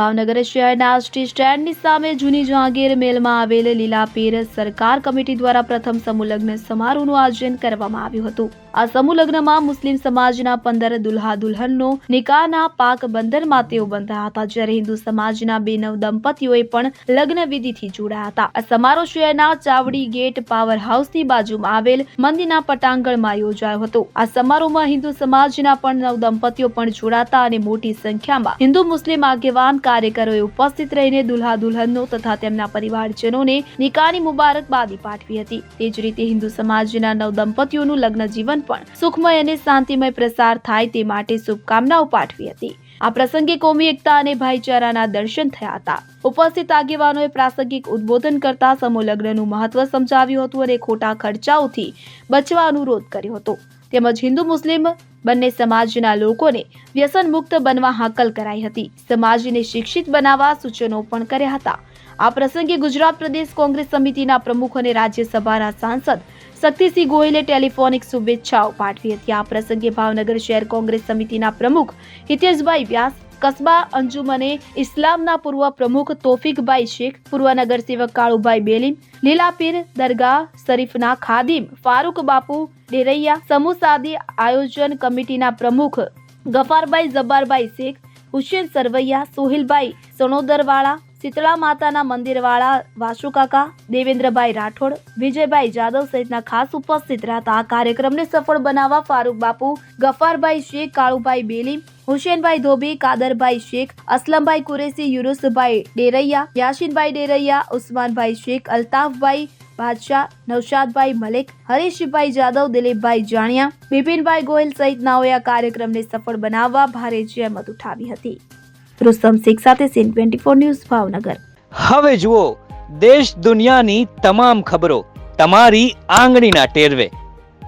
ભાવનગર શહેરના એસટી સ્ટેન્ડની સામે જૂની જહાંગીર મેલમાં આવેલ લીલાપીર સરકાર કમિટી દ્વારા પ્રથમ સમૂહ લગ્ન સમારોહનું આયોજન કરવામાં આવ્યું હતું. આ સમૂહલગ્નમાં મુસ્લિમ સમાજના પંદર દુલ્હા દુલ્હનનો નિકાહના પાક બંધનમાં તેઓ બંધાયા હતા, જ્યારે હિન્દુ સમાજના બે નવ દંપતીઓએ પણ લગ્ન વિધિથી જોડાયા હતા. આ સમારોહ શહેરના ચાવડી ગેટ પાવર હાઉસની બાજુમાં આવેલ મંદિરના પટાંગણમાં યોજાયો હતો. આ સમારોહમાં હિન્દુ સમાજના પણ નવ દંપતીઓ પણ જોડાતા અને મોટી સંખ્યામાં હિન્દુ મુસ્લિમ આગેવાન કાર્યકરોએ ઉપસ્થિત રહીને દુલ્હા દુલ્હનનો તથા તેમના પરિવારજનોને નિકાહની મુબારકબાદી પાઠવી હતી. તે જ રીતે હિન્દુ સમાજના નવ દંપતીઓનું લગ્ન જીવન પણ સુખમય અને શાંતિમય પ્રસાર થાય તે માટે શુભકામનાઓ પાઠવી હતી. આ પ્રસંગે કોમી એકતા અને ભાઈચારાના દર્શન થયા હતા. ઉપસ્થિત આગેવાનોએ પ્રાસંગિક ઉદ્બોધન કરતા સમૂહ લગ્નનું મહત્વ સમજાવ્યું હતું અને ખોટા ખર્ચાઓથી બચવા અનુરોધ કર્યો હતો. તેમજ હિન્દુ મુસ્લિમ બંને સમાજના લોકોને વ્યસન મુક્ત બનવા હાકલ કરાઈ હતી. સમાજને શિક્ષિત બનાવવા સૂચનો પણ કર્યા હતા. આ પ્રસંગે ગુજરાત પ્રદેશ કોંગ્રેસ સમિતિના પ્રમુખ અને રાજ્યસભાના સાંસદ શક્તિસિંહ ગોહિલે ટેલિફોનિક શુભેચ્છાઓ પાઠવી હતી. આ પ્રસંગે ભાવનગર શહેર કોંગ્રેસ સમિતિના પ્રમુખ હિતેશભાઈ વ્યાસ કસ્બા અંજુમને ઇસ્લામના પૂર્વ પ્રમુખ તોફિકભાઈ શેખ, પૂર્વ નગરસેવક કાળુભાઈ બેલીમ લીલાપીર દરગાહ શરીફના ખાદિમ ફારૂક બાપુ ડેરૈયા, સમૂહ સાદી આયોજન કમિટીના પ્રમુખ ગફારભાઈ જબ્બારભાઈ શેખ, હુસેન સરવૈયા, સોહિલભાઈ સણોદરવાળા, શીતળા માતાના મંદિરવાળા વાસુકાકા, દેવેન્દ્રભાઈ રાઠોડ, વિજયભાઈ જાદવ સહિતના ખાસ ઉપસ્થિત રહેતા આ કાર્યક્રમને સફળ બનાવવા ફારૂક બાપુ, ગફારભાઈ શેખ, કાળુભાઈ બેલીમ હુસેનભાઈ ધોબી, કાદરભાઈ શેખ, અસલમભાઈ કુરેશી, યુનુસભાઈ ડેરૈયા યાસીનભાઈ ડેરૈયા, ઉસ્માનભાઈ શેખ, અલ્તાફભાઈ બાદશાહ નવશાદભાઈ મલિક, હરીશભાઈ જાદવ, દિલીપભાઈ જાણિયા, બિપિનભાઈ ગોહિલ સહિતનાઓએ આ કાર્યક્રમને સફળ બનાવવા ભારે જહેમત ઉઠાવી હતી. રુસ્તમ શેખ સાથે CN twenty four news Bhavnagar. હવે જુઓ, દેશ દુનિયાની તમામ ખબરો તમારી આંગળીના ટેરવે.